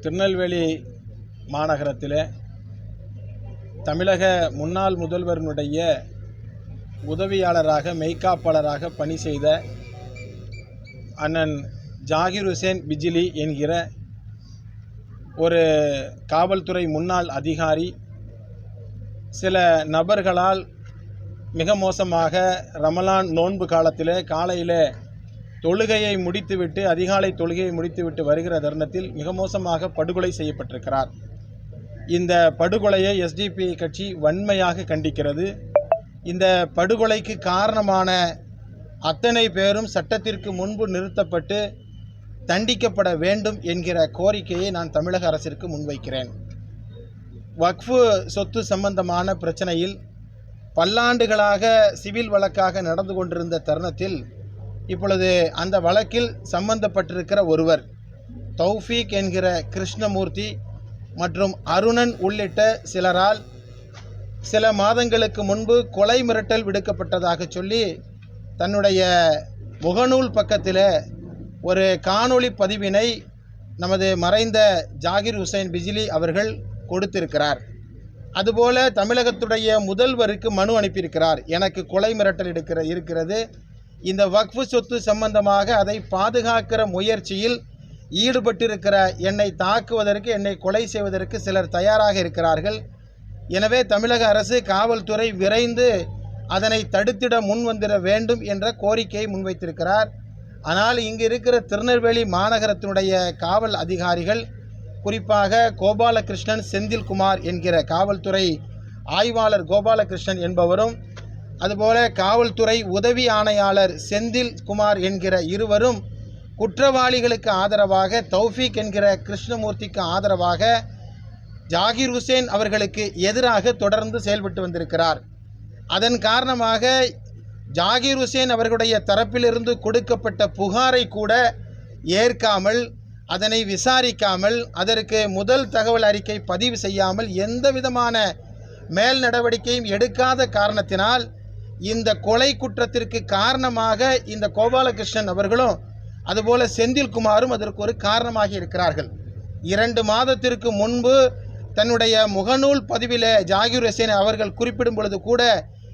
திருநெல்வேலி மாநகரத்தில் தமிழக முன்னாள் முதல்வரினுடைய உதவியாளராக மெய்காப்பாளராக பணி செய்த அண்ணன் ஜாகிர் ஹுசேன் பிஜிலி என்கிற ஒரு காவல்துறை முன்னாள் அதிகாரி சில நபர்களால் மிக மோசமாக ரமலான் நோன்பு காலத்தில் காலையில் தொழுகையை முடித்துவிட்டு அதிகாலை தொழுகையை முடித்துவிட்டு வருகிற தருணத்தில் மிக மோசமாக படுகொலை செய்யப்பட்டிருக்கிறார். இந்த படுகொலையை எஸ்டிபி கட்சி வன்மையாக கண்டிக்கிறது. இந்த படுகொலைக்கு காரணமான அத்தனை பேரும் சட்டத்திற்கு முன்பு நிறுத்தப்பட்டு தண்டிக்கப்பட வேண்டும் என்கிற கோரிக்கையை நான் தமிழக அரசிற்கு முன்வைக்கிறேன். வக்ஃபு சொத்து சம்பந்தமான பிரச்சனையில் பல்லாண்டுகளாக சிவில் வழக்காக நடந்து கொண்டிருந்த தருணத்தில் இப்பொழுது அந்த வழக்கில் சம்பந்தப்பட்டிருக்கிற ஒருவர் தௌஃபீக் என்கிற கிருஷ்ணமூர்த்தி மற்றும் அருணன் உள்ளிட்ட சிலரால் சில மாதங்களுக்கு முன்பு கொலை மிரட்டல் விடுக்கப்பட்டதாக சொல்லி தன்னுடைய முகநூல் பக்கத்தில் ஒரு காணொளி பதிவினை நமது மறைந்த ஜாகிர் ஹுசைன் பிஜிலி அவர்கள் கொடுத்திருக்கிறார். அதுபோல தமிழகத்துடைய முதல்வருக்கு மனு அனுப்பியிருக்கிறார். எனக்கு கொலை மிரட்டல் எடுக்கிற இருக்கிறது. இந்த வக்ஃபு சொத்து சம்பந்தமாக அதை பாதுகாக்கிற முயற்சியில் ஈடுபட்டிருக்கிற என்னை தாக்குவதற்கு என்னை கொலை செய்வதற்கு சிலர் தயாராக இருக்கிறார்கள். எனவே தமிழக அரசு காவல்துறை விரைந்து அதனை தடுத்திட முன்வந்திட வேண்டும் என்ற கோரிக்கையை முன்வைத்திருக்கிறார். ஆனால் இங்கு இருக்கிற திருநெல்வேலி மாநகரத்தினுடைய காவல் அதிகாரிகள் குறிப்பாக கோபாலகிருஷ்ணன் செந்தில்குமார் என்கிற காவல்துறை ஆய்வாளர் கோபாலகிருஷ்ணன் என்பவரும் அதுபோல காவல்துறை உதவி ஆணையாளர் செந்தில் குமார் என்கிற இருவரும் குற்றவாளிகளுக்கு ஆதரவாக தௌஃபீக் என்கிற கிருஷ்ணமூர்த்திக்கு ஆதரவாக ஜாகிர் ஹுசேன் அவர்களுக்கு எதிராக தொடர்ந்து செயல்பட்டு வந்திருக்கிறார். அதன் காரணமாக ஜாகிர் ஹுசேன் அவர்களுடைய தரப்பிலிருந்து கொடுக்கப்பட்ட புகாரை கூட ஏற்காமல் அதனை விசாரிக்காமல் அதற்கு முதல் தகவல் அறிக்கை பதிவு செய்யாமல் எந்த விதமான மேல் நடவடிக்கையும் எடுக்காத காரணத்தினால் இந்த கொலை குற்றத்திற்கு காரணமாக இந்த கோபாலகிருஷ்ணன் அவர்களும் அதுபோல செந்தில்குமாரும் அதற்கு ஒரு காரணமாக இருக்கிறார்கள். இரண்டு மாதத்திற்கு முன்பு தன்னுடைய முகநூல் பதிவில் ஜாகிர் ஹுசேன் அவர்கள் குறிப்பிடும் பொழுது கூட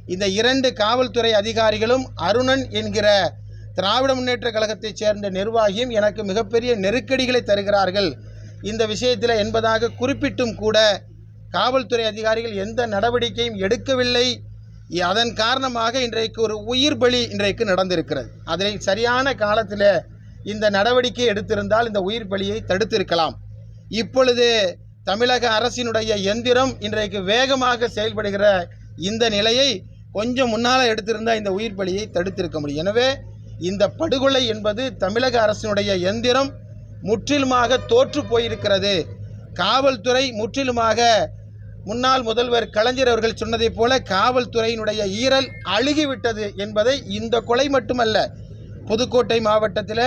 இந்த இரண்டு காவல்துறை அதிகாரிகளும் அருணன் என்கிற திராவிட முன்னேற்ற கழகத்தைச் சேர்ந்த நிர்வாகியும் எனக்கு மிகப்பெரிய நெருக்கடிகளை தருகிறார்கள். இந்த விஷயத்தில் என்பதாக குறிப்பிட்டும் கூட காவல்துறை அதிகாரிகள் எந்த நடவடிக்கையும் எடுக்கவில்லை. அதன் காரணமாக இன்றைக்கு ஒரு உயிர் பலி இன்றைக்கு நடந்திருக்கிறது. அதை சரியான காலத்தில் இந்த நடவடிக்கை எடுத்திருந்தால் இந்த உயிர் பலியை தடுத்திருக்கலாம். இப்பொழுது தமிழக அரசினுடைய எந்திரம் இன்றைக்கு வேகமாக செயல்படுகிற இந்த நிலையை கொஞ்சம் முன்னால் எடுத்திருந்தால் இந்த உயிர் பலியை தடுத்திருக்க முடியும். எனவே இந்த படுகொலை என்பது தமிழக அரசினுடைய எந்திரம் முற்றிலுமாக தோற்று போயிருக்கிறது. காவல்துறை முற்றிலுமாக முன்னாள் முதல்வர் கலைஞர் அவர்கள் சொன்னதைப் போல காவல்துறையினுடைய ஈரல் அழுகிவிட்டது என்பதை இந்த கொலை மட்டுமல்ல புதுக்கோட்டை மாவட்டத்தில்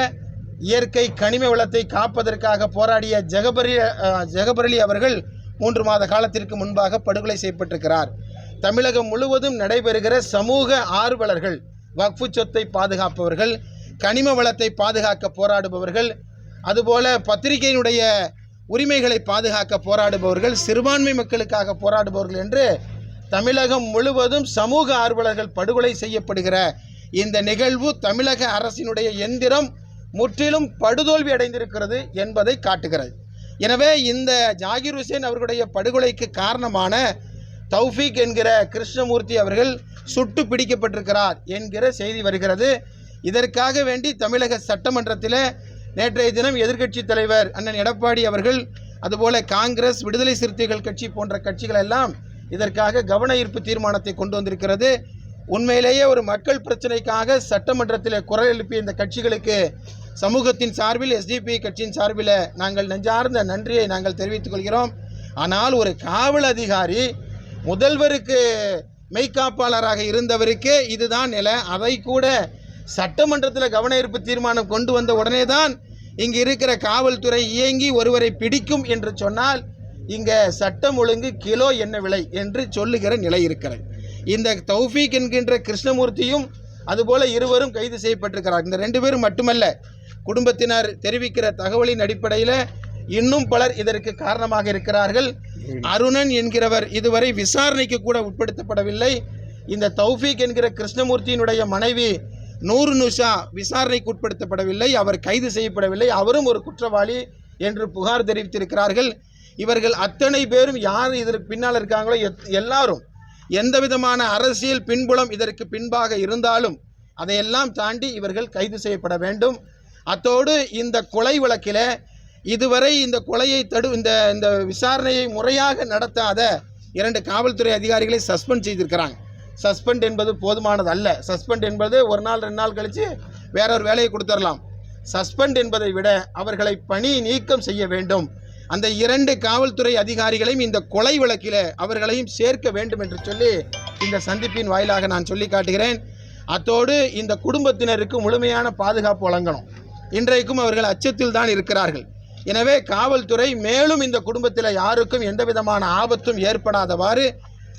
இயற்கை கனிம வளத்தை காப்பதற்காக போராடிய ஜெகபரி ஜெகபரளி அவர்கள் மூன்று மாத காலத்திற்கு முன்பாக படுகொலை செய்யப்பட்டிருக்கிறார். தமிழகம் முழுவதும் நடைபெறுகிற சமூக ஆர்வலர்கள் வக்ஃபு சொத்தை பாதுகாப்பவர்கள் கனிம வளத்தை பாதுகாக்க போராடுபவர்கள் அதுபோல பத்திரிகையினுடைய உரிமைகளை பாதுகாக்க போராடுபவர்கள் சிறுபான்மை மக்களுக்காக போராடுபவர்கள் என்று தமிழகம் முழுவதும் சமூக ஆர்வலர்கள் படுகொலை செய்யப்படுகிற இந்த நிகழ்வு தமிழக அரசினுடைய எந்திரம் முற்றிலும் படுதோல்வி அடைந்திருக்கிறது என்பதை காட்டுகிறது. எனவே இந்த ஜாகிர் ஹுசேன் அவர்களுடைய படுகொலைக்கு காரணமான தௌஃபீக் என்கிற கிருஷ்ணமூர்த்தி அவர்கள் சுட்டு பிடிக்கப்பட்டிருக்கிறார் என்கிற செய்தி வருகிறது. இதற்காக வேண்டி தமிழக சட்டமன்றத்தில் நேற்றைய தினம் எதிர்க்கட்சி தலைவர் அண்ணன் எடப்பாடி அவர்கள் அதுபோல காங்கிரஸ் விடுதலை சிறுத்தைகள் கட்சி போன்ற கட்சிகள் எல்லாம் இதற்காக கவன ஈர்ப்பு தீர்மானத்தை கொண்டு வந்திருக்கிறது. உண்மையிலேயே ஒரு மக்கள் பிரச்சனைக்காக சட்டமன்றத்தில் குரல் எழுப்பிய இந்த கட்சிகளுக்கு சமூகத்தின் சார்பில் எஸ்டிபி கட்சியின் சார்பில் நாங்கள் நெஞ்சார்ந்த நன்றியை நாங்கள் தெரிவித்துக் கொள்கிறோம். ஆனால் ஒரு காவல் அதிகாரி முதல்வருக்கு மெய்காப்பாளராக இருந்தவருக்கு இதுதான் நிலை. அதை கூட சட்டமன்றத்தில் கவன ஈர்ப்பு தீர்மானம் கொண்டு வந்த உடனே தான் இங்கு இருக்கிற காவல்துறை இயங்கி ஒருவரை பிடிக்கும் என்று சொன்னால் இங்கே சட்டம் ஒழுங்கு கிலோ என்ன விலை என்று சொல்லுகிற நிலை இருக்கிறது. இந்த தௌஃபீக் என்கின்ற கிருஷ்ணமூர்த்தியும் அதுபோல இருவரும் கைது செய்யப்பட்டிருக்கிறார். இந்த ரெண்டு பேரும் மட்டுமல்ல குடும்பத்தினர் தெரிவிக்கிற தகவலின் அடிப்படையில் இன்னும் பலர் இதற்கு காரணமாக இருக்கிறார்கள். அருணன் என்கிறவர் இதுவரை விசாரணைக்கு கூட உட்படுத்தப்படவில்லை. இந்த தௌஃபீக் என்கிற கிருஷ்ணமூர்த்தியினுடைய மனைவி நூறு நுஷா விசாரணைக்கு உட்படுத்தப்படவில்லை அவர் கைது செய்யப்படவில்லை அவரும் ஒரு குற்றவாளி என்று புகார் தெரிவித்திருக்கிறார்கள். இவர்கள் அத்தனை பேரும் யார் இதற்கு பின்னால் இருக்காங்களோ எத்- எல்லாரும் எந்த விதமான அரசியல் பின்புலம் இதற்கு பின்பாக இருந்தாலும் அதையெல்லாம் தாண்டி இவர்கள் கைது செய்யப்பட வேண்டும். அத்தோடு இந்த கொலை வழக்கில் இதுவரை இந்த கொலையை தடு இந்த இந்த விசாரணையை முறையாக நடத்தாத இரண்டு காவல்துறை அதிகாரிகளை சஸ்பெண்ட் செய்திருக்கிறாங்க. சஸ்பெண்ட் என்பது போதுமானது அல்ல. சஸ்பெண்ட் என்பது ஒரு நாள் ரெண்டு நாள் கழித்து வேற ஒரு வேலையை கொடுத்துடலாம். சஸ்பெண்ட் என்பதை விட அவர்களை பணி நீக்கம் செய்ய வேண்டும். அந்த இரண்டு காவல்துறை அதிகாரிகளையும் இந்த கொலை வழக்கில் அவர்களையும் சேர்க்க வேண்டும் என்று சொல்லி இந்த சந்திப்பின் வாயிலாக நான் சொல்லி காட்டுகிறேன். அத்தோடு இந்த குடும்பத்தினருக்கு முழுமையான பாதுகாப்பு வழங்கணும். இன்றைக்கும் அவர்கள் அச்சத்தில் தான் இருக்கிறார்கள். எனவே காவல்துறை மேலும் இந்த குடும்பத்தில் யாருக்கும் எந்த விதமான ஆபத்தும் ஏற்படாதவாறு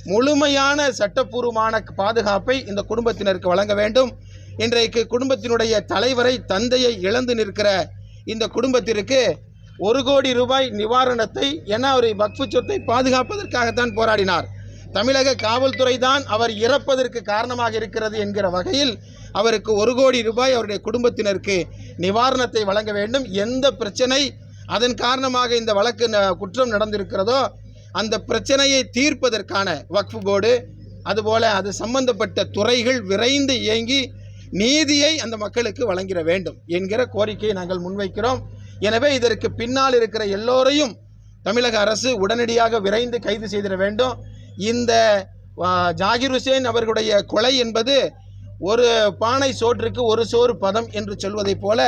முழுமையான சட்டப்பூர்வமான பாதுகாப்பை இந்த குடும்பத்தினருக்கு வழங்க வேண்டும். இன்றைக்கு குடும்பத்தினுடைய தலைவரை தந்தையை இழந்து நிற்கிற இந்த குடும்பத்திற்கு ஒரு கோடி ரூபாய் நிவாரணத்தை என அவர் வக்ஃபு சொத்தை பாதுகாப்பதற்காகத்தான் போராடினார். தமிழக காவல்துறை தான் அவர் இறப்பதற்கு காரணமாக இருக்கிறது என்கிற வகையில் அவருக்கு ஒரு கோடி ரூபாய் அவருடைய குடும்பத்தினருக்கு நிவாரணத்தை வழங்க வேண்டும். எந்த பிரச்சனை அதன் காரணமாக இந்த வழக்கு ந- குற்றம் நடந்திருக்கிறதோ அந்த பிரச்சனையை தீர்ப்பதற்கான வக்ஃபு போர்டு அதுபோல் அது சம்பந்தப்பட்ட துறைகள் விரைந்து இயங்கி நீதியை அந்த மக்களுக்கு வழங்கிட வேண்டும் என்கிற கோரிக்கையை நாங்கள் முன்வைக்கிறோம். எனவே இதற்கு பின்னால் இருக்கிற எல்லோரையும் தமிழக அரசு உடனடியாக விரைந்து கைது செய்திட வேண்டும். இந்த ஜாகிர் ஹுசேன் அவர்களுடைய கொலை என்பது ஒரு பானை சோற்றுக்கு ஒரு சோறு பதம் என்று சொல்வதைப் போல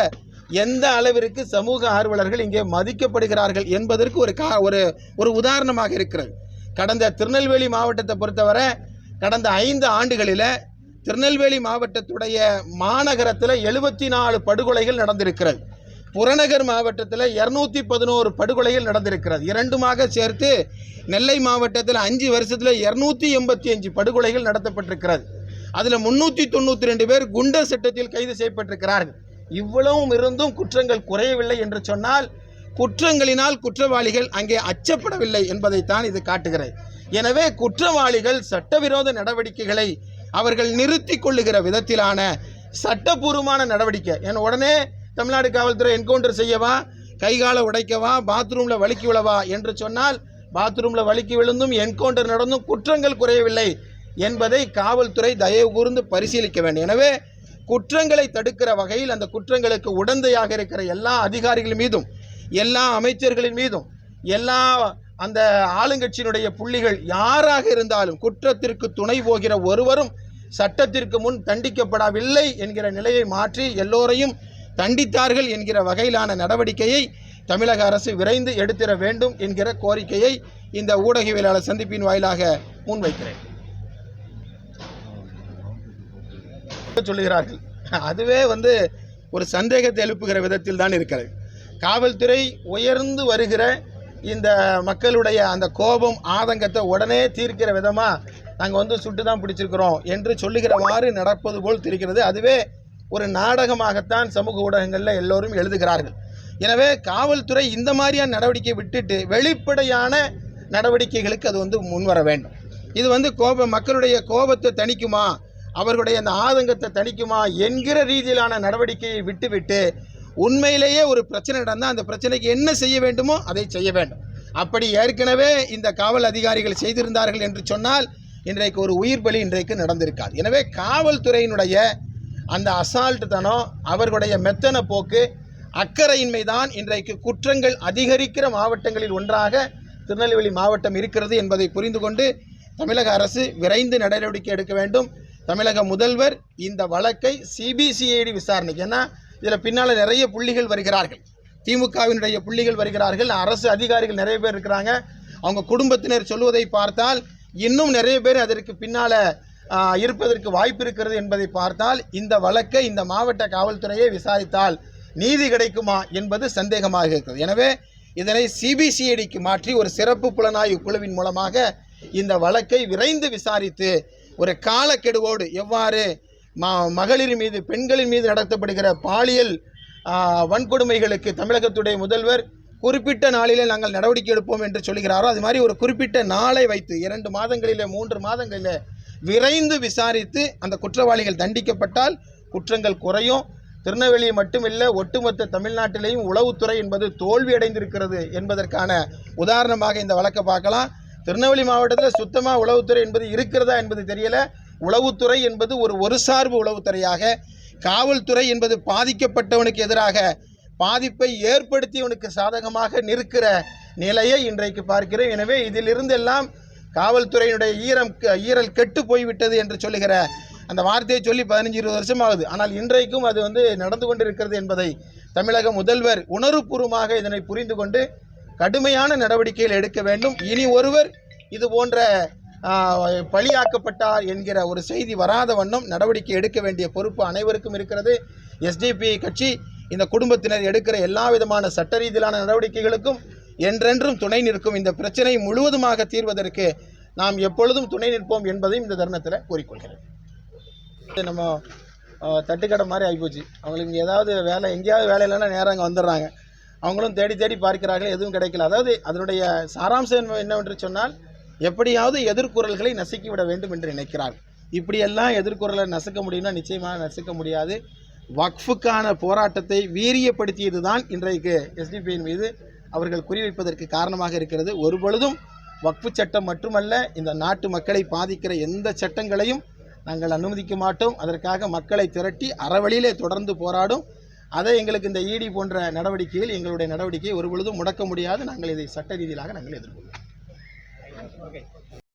எந்த அளவிற்கு சமூக ஆர்வலர்கள் இங்கே மதிக்கப்படுகிறார்கள் என்பதற்கு ஒரு கா ஒரு ஒரு உதாரணமாக இருக்கிறது. கடந்த திருநெல்வேலி மாவட்டத்தை பொறுத்தவரை கடந்த ஐந்து ஆண்டுகளில் திருநெல்வேலி மாவட்டத்துடைய மாநகரத்தில் எழுபத்தி நாலு படுகொலைகள் நடந்திருக்கிறது. புறநகர் மாவட்டத்தில் இரநூத்தி பதினோரு படுகொலைகள் நடந்திருக்கிறது. இரண்டுமாக சேர்த்து நெல்லை மாவட்டத்தில் அஞ்சு வருஷத்தில் இரநூத்தி எண்பத்தி அஞ்சு படுகொலைகள் நடத்தப்பட்டிருக்கிறது. அதில் முன்னூற்றி தொண்ணூற்றி ரெண்டு பேர் குண்டர் சட்டத்தில் கைது செய்யப்பட்டிருக்கிறார்கள். இவ்வளவும் இருந்தும் குற்றங்கள் குறையவில்லை என்று சொன்னால் குற்றங்களினால் குற்றவாளிகள் அங்கே அச்சப்படவில்லை என்பதைத்தான் இது காட்டுகிறது. எனவே குற்றவாளிகள் சட்டவிரோத நடவடிக்கைகளை அவர்கள் நிறுத்தி கொள்ளுகிற விதத்திலான சட்டபூர்வமான நடவடிக்கை. என் உடனே தமிழ்நாடு காவல்துறை என்கவுண்டர் செய்யவா? கைகால உடைக்கவா? பாத்ரூமில் வழுக்கி விழவா? என்று சொன்னால் பாத்ரூமில் வழுக்கி விழுந்தும் என்கவுண்டர் நடந்தும் குற்றங்கள் குறையவில்லை என்பதை காவல்துறை தயவு கூர்ந்து பரிசீலிக்க வேண்டும். எனவே குற்றங்களை தடுக்கிற வகையில் அந்த குற்றங்களுக்கு உடந்தையாக இருக்கிற எல்லா அதிகாரிகள் மீதும் எல்லா அமைச்சர்களின் மீதும் எல்லா அந்த ஆளுங்கட்சியினுடைய புள்ளிகள் யாராக இருந்தாலும் குற்றத்திற்கு துணை போகிற ஒருவரும் சட்டத்திற்கு முன் தண்டிக்கப்படவில்லை என்கிற நிலையை மாற்றி எல்லோரையும் தண்டித்தார்கள் என்கிற வகையிலான நடவடிக்கையை தமிழக அரசு விரைந்து எடுத்திட வேண்டும் என்கிற கோரிக்கையை இந்த ஊடகவியலாளர் சந்திப்பின் வாயிலாக முன்வைக்கிறேன். சொல்லுகிறார்கள். அதுவே வந்து ஒரு சந்தேகத்தை எழுப்புகிற விதத்தில் தான் இருக்கிறது. காவல்துறை உயர்ந்து வருகிற இந்த மக்களுடைய அந்த கோபம் ஆதங்கத்தை உடனே தீர்க்கிற விதமாக நாங்கள் வந்து சுட்டு தான் பிடிச்சிருக்கிறோம் என்று சொல்லுகிறவாறு நடப்பது போல் தெரிகிறது. அதுவே ஒரு நாடகமாகத்தான் சமூக ஊடகங்களில் எல்லோரும் எழுதுகிறார்கள். எனவே காவல்துறை இந்த மாதிரியான நடவடிக்கை விட்டுட்டு வெளிப்படையான நடவடிக்கைகளுக்கு அது வந்து முன்வர வேண்டும். இது வந்து கோப மக்களுடைய கோபத்தை தணிக்குமா? அவர்களுடைய அந்த ஆதங்கத்தை தணிக்குமா என்கிற ரீதியிலான நடவடிக்கையை விட்டுவிட்டு உண்மையிலேயே ஒரு பிரச்சனை நடந்தால் அந்த பிரச்சனைக்கு என்ன செய்ய வேண்டுமோ அதை செய்ய வேண்டும். அப்படி ஏற்கனவே இந்த காவல் அதிகாரிகள் செய்திருந்தார்கள் என்று சொன்னால் இன்றைக்கு ஒரு உயிர் பலி இன்றைக்கு நடந்திருக்காது. எனவே காவல்துறையினுடைய அந்த அசால்ட் தனம் அவர்களுடைய மெத்தன போக்கு அக்கறையின்மை தான் இன்றைக்கு குற்றங்கள் அதிகரிக்கிற மாவட்டங்களில் ஒன்றாக திருநெல்வேலி மாவட்டம் இருக்கிறது என்பதை புரிந்து கொண்டு தமிழக அரசு விரைந்து நடவடிக்கை எடுக்க வேண்டும். தமிழக முதல்வர் இந்த வழக்கை சிபிசிஐடி விசாரணைக்கு ஏன்னா இதில் பின்னால் நிறைய புள்ளிகள் வருகிறார்கள். திமுகவினுடைய புள்ளிகள் வருகிறார்கள் அரசு அதிகாரிகள் நிறைய பேர் இருக்கிறாங்க. அவங்க குடும்பத்தினர் சொல்வதை பார்த்தால் இன்னும் நிறைய பேர் அதற்கு பின்னால் இருப்பதற்கு வாய்ப்பு இருக்கிறது என்பதை பார்த்தால் இந்த வழக்கை இந்த மாவட்ட காவல்துறையை விசாரித்தால் நீதி கிடைக்குமா என்பது சந்தேகமாக இருக்கிறது. எனவே இதனை சிபிசிஐடிக்கு மாற்றி ஒரு சிறப்பு புலனாய்வு குழுவின் மூலமாக இந்த வழக்கை விரைந்து விசாரித்து ஒரு காலக்கெடுவோடு எவ்வாறு ம மகளிர் மீது பெண்களின் மீது நடத்தப்படுகிற பாலியல் வன்கொடுமைகளுக்கு தமிழகத்துடைய முதல்வர் குறிப்பிட்ட நாளிலே நாங்கள் நடவடிக்கை எடுப்போம் என்று சொல்கிறாரோ அது மாதிரி ஒரு குறிப்பிட்ட நாளை வைத்து இரண்டு மாதங்களிலே மூன்று மாதங்களிலே விரைந்து விசாரித்து அந்த குற்றவாளிகள் தண்டிக்கப்பட்டால் குற்றங்கள் குறையும். திருநெல்வேலி மட்டுமில்லை ஒட்டுமொத்த தமிழ்நாட்டிலேயும் உளவுத்துறை என்பது தோல்வியடைந்திருக்கிறது என்பதற்கான உதாரணமாக இந்த வழக்கை பார்க்கலாம். திருநெல்வேலி மாவட்டத்தில் சுத்தமாக உளவுத்துறை என்பது இருக்கிறதா என்பது தெரியலை. உளவுத்துறை என்பது ஒரு ஒரு சார்பு உளவுத்துறையாக காவல்துறை என்பது பாதிக்கப்பட்டவனுக்கு எதிராக பாதிப்பை ஏற்படுத்தியவனுக்கு சாதகமாக நிற்கிற நிலையை இன்றைக்கு பார்க்கிறோம். எனவே இதிலிருந்தெல்லாம் காவல்துறையினுடைய ஈரம் ஈரல் கெட்டு போய்விட்டது என்று சொல்லுகிற அந்த வார்த்தையை சொல்லி பதினஞ்சு இருபது வருஷம் ஆகுது ஆனால் இன்றைக்கும் அது வந்து நடந்து கொண்டிருக்கிறது என்பதை தமிழக முதல்வர் உணர்வுபூர்வமாக இதனை புரிந்து கொண்டு கடுமையான நடவடிக்கைகள் எடுக்க வேண்டும். இனி ஒருவர் இது போன்ற பலியாக்கப்பட்டார் என்கிற ஒரு செய்தி வராத வண்ணம் நடவடிக்கை எடுக்க வேண்டிய பொறுப்பு அனைவருக்கும் இருக்கிறது. எஸ்டிபி கட்சி இந்த குடும்பத்தினர் எடுக்கிற எல்லா விதமான சட்ட ரீதியிலான நடவடிக்கைகளுக்கும் என்றென்றும் துணை நிற்கும். இந்த பிரச்சனை முழுவதுமாக தீர்வதற்கு நாம் எப்பொழுதும் துணை நிற்போம் என்பதையும் இந்த தருணத்தில் கூறிக்கொள்கிறேன். நம்ம தட்டுக்கடை மாதிரி ஆகிப்போச்சு அவங்களுக்கு ஏதாவது வேலை எங்கேயாவது வேலை இல்லைன்னா நேரம் அங்கே வந்துடுறாங்க. அவங்களும் தேடி தேடி பார்க்கிறார்கள் எதுவும் கிடைக்கல. அதாவது அதனுடைய சாராம்சம் என்னவென்று சொன்னால் எப்படியாவது எதிர்குரல்களை நசுக்கி விட வேண்டும் என்று நினைக்கிறார். இப்படியெல்லாம் எதிர்குரலை நசுக்க முடியும்னா நிச்சயமாக நசுக்க முடியாது. வக்ஃபுக்கான போராட்டத்தை வீரியப்படுத்தியது தான் இன்றைக்கு எஸ்டிபியின் மீது அவர்கள் குறிவைப்பதற்கு காரணமாக இருக்கிறது. ஒரு பொழுதும் வக்ஃபு சட்டம் மட்டுமல்ல இந்த நாட்டு மக்களை பாதிக்கிற எந்த சட்டங்களையும் நாங்கள் அனுமதிக்க மாட்டோம். அதற்காக மக்களை திரட்டி அறவழியிலே தொடர்ந்து போராடும் அதை எங்களுக்கு இந்த இடி போன்ற நடவடிக்கையில் எங்களுடைய நடவடிக்கையை ஒரு பொழுதும் முடக்க முடியாது. நாங்கள் இதை சட்ட ரீதியிலாக நாங்கள் எதிர்கொள்வோம்